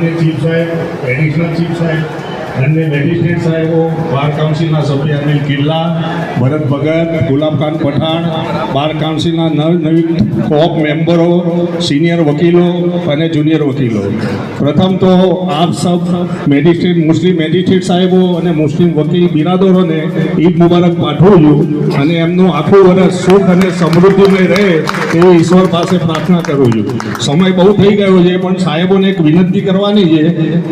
માન્ય ચીફ સાહેબ additional chief સાહેબ બંને મેજિસ્ટ્રેટ સાહેબો બાર કાઉન્સિલના સભ્ય અનિલ કિલ્લા, ભરત ભગત ગુલાબખાન પઠાણ, બાર કાઉન્સિલના નવ નવી કોપ મેમ્બરો, સિનિયર વકીલો અને જુનિયર વકીલો. પ્રથમ તો આપ સબ મેજિસ્ટ્રેટ, મુસ્લિમ મેજિસ્ટ્રેટ સાહેબો અને મુસ્લિમ વકીલ બિરાદરોને ઈદ મુબારક પાઠવું છું અને એમનું આખું વર્ષ સુખ અને સમૃદ્ધિમય રહે એવી ઈશ્વર પાસે પ્રાર્થના કરું છું. સમય બહુ થઈ ગયો છે, પણ સાહેબોને એક વિનંતી કરવાની છે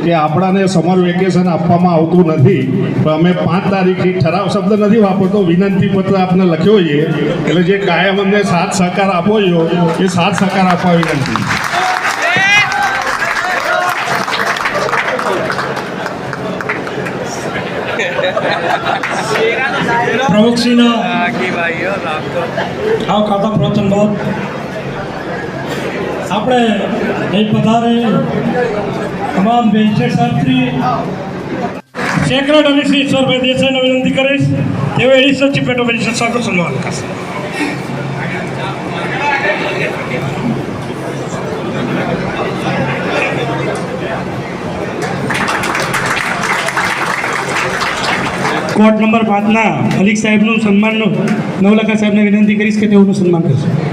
કે આપણાને સમર વેકેશન આપવામાં આવતું નથી. તો અમે પાંચ તારીખથી ઠરાવ શબ્દ નથી વાપરતો વિનંતી પત્ર આપને લખ્યો છે. એટલે જે કાયમ અમને સાથ સહકાર આપો છો એ સાથ સહકાર આપવા વિનંતી. પ્રમુખશ્રીના આખી ભાઈઓ રાખતો આવ પ્રવચન બાદ આપણે અહીં પધારે. તમામ સાહેબશ્રી સેક્રેટરી શ્રી ઈશ્વરભાઈ દેસાઈને વિનંતી કરીશ તેઓ એડિશનલ ચીફ મેટ્રો મેજિસ્ટ્રેટ સાહેબનું સન્માન કરશે કોર્ટ નંબર પાંચના મલિક સાહેબનું સન્માનનું નવલખા સાહેબને વિનંતી કરીશ કે તેઓનું સન્માન કરશે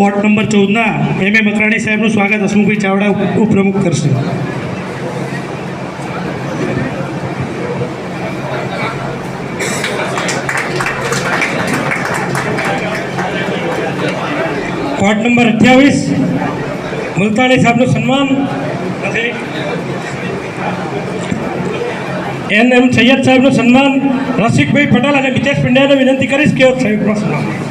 કોર્ટ નંબર ચૌદના એમ એ મકરાણી સાહેબનું સ્વાગત હસમુખભાઈ ચાવડા ઉપ- ઉપપ્રમુખ કરશે. કોર્ટ નંબર અઠ્યાવીસ, મુલતાણી સાહેબનું સન્માન. એન એમ સૈયદ સાહેબનું સન્માન. રસિકભાઈ પટેલ અને મિતેશ પંડ્યાને વિનંતી કરીશ કે સાહેબનું સન્માન.